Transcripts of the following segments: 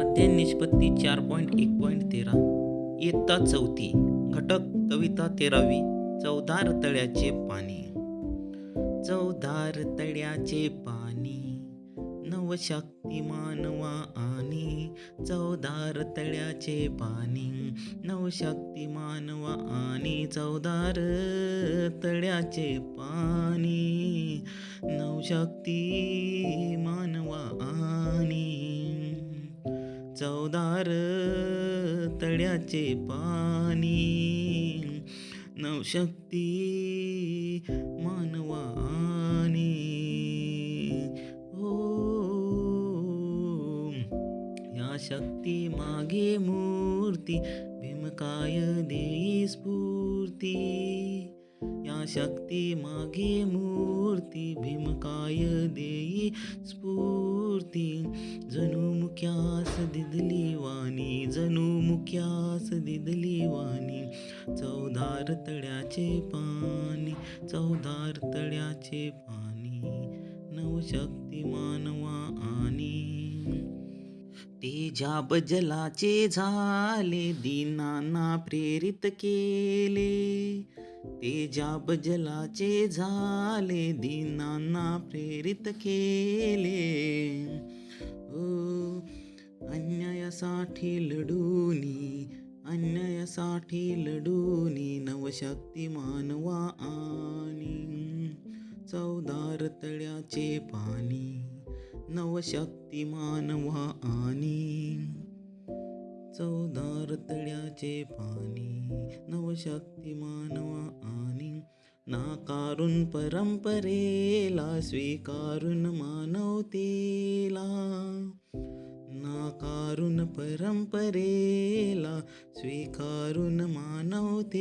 अध्ययन निष्पत्ती चार पॉईंट एक पॉईंट तेरा. इयत्ता चौथी. घटक कविता तेरावी. चौदार तळ्याचे पाणी. चौदार तळ्याचे पाणी. नवशक्ती मानवा आणि चौदार तळ्याचे पाणी. नवशक्ती मानवा आणि चौदार तळ्याचे पाणी. नवशक्ती मानवा आणि चौदार तळ्याचे पाणी नवशक्ती मानवानी. हो या शक्ती मागे मूर्ती भीमकाय देई स्फूर्ती. या शक्ती मागे मूर्ती भीमकाय देई स्फूर्ती. जणू मुख्यास दिदली वाणी जणू मुख्यास दिदली वाणी चौधार तळ्याचे पाणी चौधार तळ्याचे पाणी नवशक्ती मानवा आणि तेजाब जलाचे झाले दीनांना प्रेरित केले. तेजाब जलाचे झाले दीनांना प्रेरित केले. ओ अन्यायासाठी लढूनी अन्यायासाठी लढूनी नवशक्ती मानवा आणि चौदार तळ्याचे पाणी. नवशक्ती मानवा आणि चौदार पाणी. नवशक्ती मानवा आणि नाकारून परंपरेला स्वीकारून मानवतेला. नाकारून परंपरेला स्वीकारून मानवतेला.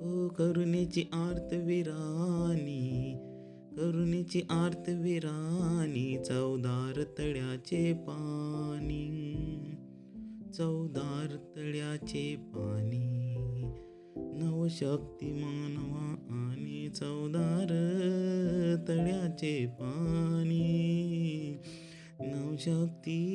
ओ करुणेची आर्तविरानी करुणेची आर्तविरानी चौदार तळ्याचे पाणी. चौदार तळ्याचे पाणी. नवशक्ती मानवा आणि चौदार तळ्याचे पाणी. नवशक्ती